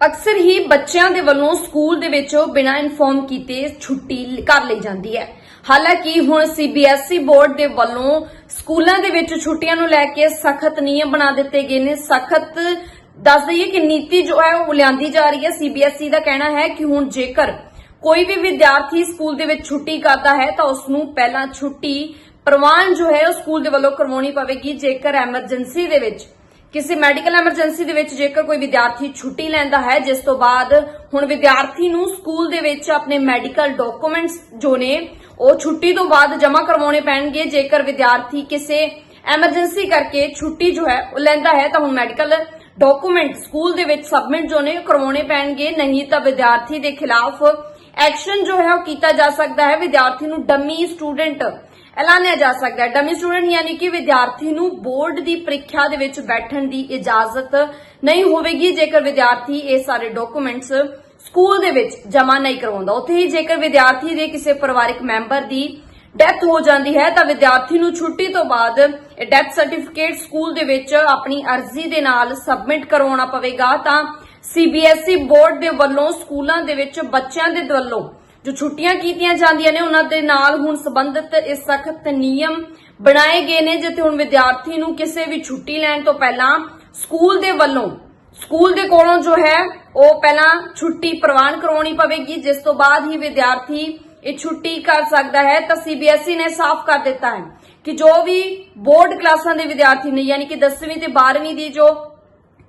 ਅਕਸਰ ਹੀ ਬੱਚਿਆਂ ਦੇ ਵੱਲੋਂ ਸਕੂਲ ਦੇ ਵਿੱਚੋਂ ਬਿਨਾਂ ਇਨਫੋਰਮ ਕੀਤੇ ਛੁੱਟੀ ਕਰ ਲਈ ਜਾਂਦੀ ਹੈ। ਹਾਲਾਂਕਿ ਹੁਣ ਸੀਬੀਐਸਈ ਬੋਰਡ ਦੇ ਵੱਲੋਂ ਸਕੂਲਾਂ ਦੇ ਵਿੱਚ ਛੁੱਟੀਆਂ ਨੂੰ ਲੈ ਕੇ ਸਖਤ ਨਿਯਮ ਬਣਾ ਦਿੱਤੇ ਗਏ ਨੇ। ਸਖਤ ਦੱਸ ਦਈਏ ਕਿ ਨੀਤੀ ਜੋ ਹੈ ਉਹ ਲਿਆਂਦੀ ਜਾ ਰਹੀ ਹੈ। ਸੀਬੀਐਸਈ ਦਾ ਕਹਿਣਾ ਹੈ ਕਿ ਹੁਣ ਜੇਕਰ ਕੋਈ ਵੀ ਵਿਦਿਆਰਥੀ ਸਕੂਲ ਦੇ ਵਿੱਚ ਛੁੱਟੀ ਕਰਦਾ ਹੈ ਤਾਂ ਉਸ ਨੂੰ ਪਹਿਲਾਂ ਛੁੱਟੀ ਪ੍ਰਵਾਨ ਜੋ ਹੈ ਉਹ ਸਕੂਲ ਦੇ ਵੱਲੋਂ ਕਰਵਾਉਣੀ ਪਵੇਗੀ। ਜੇਕਰ ਐਮਰਜੈਂਸੀ ਦੇ ਵਿੱਚ ਕਿਸੇ ਮੈਡੀਕਲ ਐਮਰਜੈਂਸੀ ਦੇ ਵਿੱਚ ਜੇਕਰ ਕੋਈ ਵਿਦਿਆਰਥੀ ਛੁੱਟੀ ਲੈਂਦਾ ਹੈ, ਜਿਸ ਤੋਂ ਬਾਅਦ ਹੁਣ ਵਿਦਿਆਰਥੀ ਨੂੰ ਸਕੂਲ ਦੇ ਵਿੱਚ ਆਪਣੇ ਮੈਡੀਕਲ ਡਾਕੂਮੈਂਟਸ ਜੋ ਨੇ, ਉਹ ਛੁੱਟੀ ਤੋਂ ਬਾਅਦ ਜਮ੍ਹਾਂ ਕਰਵਾਉਣੇ ਪੈਣਗੇ। ਜੇਕਰ ਵਿਦਿਆਰਥੀ ਕਿਸੇ ਐਮਰਜੈਂਸੀ ਕਰਕੇ ਛੁੱਟੀ ਜੋ ਹੈ, ਉਹ ਲੈਂਦਾ ਹੈ, ਤਾਂ ਹੁਣ ਮੈਡੀਕਲ ਡਾਕੂਮੈਂਟ ਸਕੂਲ ਦੇ ਵਿੱਚ ਸਬਮਿਟ ਜੋ ਨੇ, ਉਹ ਕਰਵਾਉਣੇ ਪੈਣਗੇ। ਨਹੀਂ ਤਾਂ ਵਿਦਿਆਰਥੀ ਦੇ ਖਿਲਾਫ ਐਕਸ਼ਨ ਜੋ ਹੈ, ਉਹ ਕੀਤਾ ਜਾ ਸਕਦਾ ਹੈ। ਵਿਦਿਆਰਥੀ ਨੂੰ ਡੰਮੀ ਸਟੂਡੈਂਟ ਐਲਾਨਿਆ ਜਾ ਸਕਦਾ ਹੈ। ਡਮੀ ਸਟੂਡੈਂਟ ਯਾਨੀ ਕਿ ਵਿਦਿਆਰਥੀ ਨੂੰ ਬੋਰਡ ਦੀ ਪ੍ਰੀਖਿਆ ਦੇ ਵਿੱਚ ਬੈਠਣ ਦੀ ਇਜਾਜ਼ਤ ਨਹੀਂ ਹੋਵੇਗੀ, ਜੇਕਰ ਵਿਦਿਆਰਥੀ ਇਹ ਸਾਰੇ ਡਾਕੂਮੈਂਟਸ ਸਕੂਲ ਦੇ ਵਿੱਚ ਜਮ੍ਹਾਂ ਨਹੀਂ ਕਰਵਾਉਂਦਾ। ਉੱਥੇ ਹੀ ਜੇਕਰ ਵਿਦਿਆਰਥੀ ਦੇ ਕਿਸੇ ਪਰਿਵਾਰਕ ਮੈਂਬਰ ਦੀ ਡੈਥ ਹੋ ਜਾਂਦੀ ਹੈ, ਤਾਂ ਵਿਦਿਆਰਥੀ ਨੂੰ ਛੁੱਟੀ ਤੋਂ ਬਾਅਦ ਡੈਥ ਸਰਟੀਫਿਕੇਟ ਸਕੂਲ ਦੇ ਵਿੱਚ ਆਪਣੀ ਅਰਜ਼ੀ ਦੇ ਨਾਲ ਸਬਮਿਟ ਕਰਵਾਉਣਾ ਪਵੇਗਾ। ਤਾਂ ਸੀਬੀਐਸਈ ਬੋਰਡ ਦੇ ਵੱਲੋਂ ਸਕੂਲਾਂ ਦੇ ਵਿੱਚ ਬੱਚਿਆਂ ਦੇ ਵੱਲੋਂ ਜੋ ਛੁੱਟੀਆਂ ਕੀਤੀਆਂ ਜਾਂਦੀਆਂ ਨੇ, ਉਹਨਾਂ ਦੇ ਨਾਲ ਹੁਣ ਸੰਬੰਧਿਤ ਇਹ ਸਖਤ ਨਿਯਮ ਬਣਾਏ ਗਏ ਨੇ, ਜਿੱਥੇ ਹੁਣ ਵਿਦਿਆਰਥੀ ਨੂੰ ਕਿਸੇ ਵੀ ਛੁੱਟੀ ਲੈਣ ਤੋਂ ਪਹਿਲਾਂ ਸਕੂਲ ਦੇ ਵੱਲੋਂ, ਸਕੂਲ ਦੇ ਕੋਲੋਂ ਜੋ ਹੈ, ਉਹ ਪਹਿਲਾਂ ਛੁੱਟੀ ਪ੍ਰਵਾਨ ਕਰਵਾਉਣੀ ਪਵੇਗੀ, ਜਿਸ ਤੋਂ ਬਾਅਦ ਹੀ ਵਿਦਿਆਰਥੀ ਇਹ ਛੁੱਟੀ ਕਰ ਸਕਦਾ ਹੈ। ਤਾਂ ਸੀਬੀਐਸਈ ਨੇ ਸਾਫ਼ ਕਰ ਦਿੱਤਾ ਹੈ ਕਿ ਜੋ ਵੀ ਬੋਰਡ ਕਲਾਸਾਂ ਦੇ ਵਿਦਿਆਰਥੀ ਨੇ, ਯਾਨੀ ਕਿ 10ਵੀਂ ਤੇ 12ਵੀਂ ਦੀ ਜੋ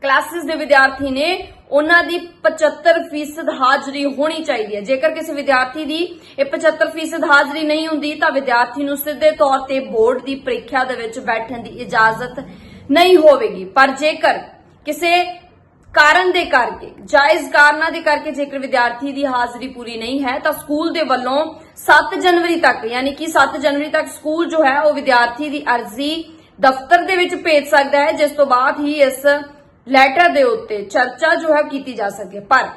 ਕਲਾਸਿਸ ਦੇ ਵਿਦਿਆਰਥੀ ਨੇ ਉਹਨਾਂ ਦੀ 75% ਹਾਜ਼ਰੀ ਹੋਣੀ ਚਾਹੀਦੀ ਹੈ। ਜੇਕਰ ਕਿਸੇ ਵਿਦਿਆਰਥੀ ਦੀ ਇਹ 75% ਹਾਜ਼ਰੀ ਨਹੀਂ ਹੁੰਦੀ, ਤਾਂ ਵਿਦਿਆਰਥੀ ਨੂੰ ਸਿੱਧੇ ਤੌਰ ਤੇ ਬੋਰਡ ਦੀ ਪ੍ਰੀਖਿਆ ਦੇ ਵਿੱਚ ਬੈਠਣ ਦੀ ਇਜਾਜ਼ਤ ਨਹੀਂ ਹੋਵੇਗੀ। ਪਰ ਜੇਕਰ ਕਿਸੇ ਕਾਰਨ ਦੇ ਕਰਕੇ, ਜਾਇਜ਼ ਕਾਰਨਾਂ ਦੇ ਕਰਕੇ ਜੇਕਰ ਵਿਦਿਆਰਥੀ ਦੀ ਹਾਜ਼ਰੀ ਪੂਰੀ ਨਹੀਂ ਹੈ, ਤਾਂ ਸਕੂਲ ਦੇ ਵੱਲੋਂ 7 ਜਨਵਰੀ ਤੱਕ, ਯਾਨੀ ਕਿ 7 ਜਨਵਰੀ ਤੱਕ ਸਕੂਲ ਜੋ ਹੈ, ਉਹ ਵਿਦਿਆਰਥੀ ਦੀ ਅਰਜ਼ੀ ਦਫ਼ਤਰ ਦੇ ਵਿੱਚ ਭੇਜ ਸਕਦਾ ਹੈ, ਜਿਸ ਤੋਂ ਬਾਅਦ ਹੀ ਇਸ ਲੈਟਰ ਦੇ ਉੱਤੇ ਚਰਚਾ ਜੋ ਹੈ ਕੀਤੀ ਜਾ ਸਕੇ। ਪਰ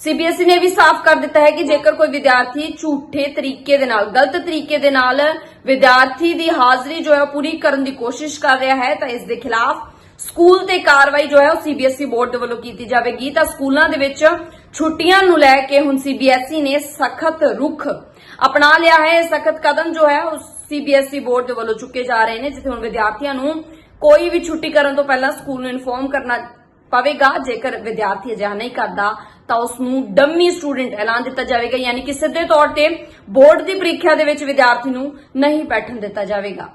ਸੀਬੀਐਸਈ ਨੇ ਵੀ ਸਾਫ਼ ਕਰ ਦਿੱਤਾ ਹੈ ਕਿ ਜੇਕਰ ਕੋਈ ਵਿਦਿਆਰਥੀ ਝੂਠੇ ਤਰੀਕੇ ਦੇ ਨਾਲ, ਗਲਤ ਤਰੀਕੇ ਦੇ ਨਾਲ ਵਿਦਿਆਰਥੀ ਦੀ ਹਾਜ਼ਰੀ ਜੋ ਹੈ ਪੂਰੀ ਕਰਨ ਦੀ ਕੋਸ਼ਿਸ਼ ਕਰ ਰਿਹਾ ਹੈ, ਤਾਂ ਇਸ ਦੇ ਖਿਲਾਫ ਸਕੂਲ ਤੇ ਕਾਰਵਾਈ ਜੋ ਹੈ ਉਹ ਸੀਬੀਐਸਈ ਬੋਰਡ ਦੇ ਵੱਲੋਂ ਕੀਤੀ ਜਾਵੇਗੀ। ਤਾਂ ਸਕੂਲਾਂ ਦੇ ਵਿੱਚ ਛੁੱਟੀਆਂ ਨੂੰ ਲੈ ਕੇ ਹੁਣ ਸੀਬੀਐਸਈ ਨੇ ਸਖਤ ਰੁਖ ਅਪਣਾ ਲਿਆ ਹੈ। ਇਹ ਸਖਤ ਕਦਮ ਜੋ ਹੈ ਉਹ ਸੀਬੀਐਸਈ ਬੋਰਡ ਦੇ ਵੱਲੋਂ ਚੁੱਕੇ ਜਾ ਰਹੇ ਨੇ, ਜਿੱਥੇ ਹੁਣ ਵਿਦਿਆਰਥੀਆਂ ਨੂੰ ਕੋਈ ਵੀ ਛੁੱਟੀ ਕਰਨ ਤੋਂ ਪਹਿਲਾਂ ਸਕੂਲ ਨੂੰ ਇਨਫੋਰਮ ਕਰਨਾ ਪਵੇਗਾ। ਜੇਕਰ ਵਿਦਿਆਰਥੀ ਅਜਿਹਾ ਨਹੀਂ ਕਰਦਾ, ਤਾਂ ਉਸ ਨੂੰ ਡੰਮੀ ਸਟੂਡੈਂਟ ਐਲਾਨ ਦਿੱਤਾ ਜਾਵੇਗਾ। ਯਾਨੀ ਕਿ ਸਿੱਧੇ ਤੌਰ ਤੇ ਬੋਰਡ ਦੀ ਪ੍ਰੀਖਿਆ ਦੇ ਵਿੱਚ ਵਿਦਿਆਰਥੀ ਨੂੰ ਨਹੀਂ ਬੈਠਣ ਦਿੱਤਾ ਜਾਵੇਗਾ।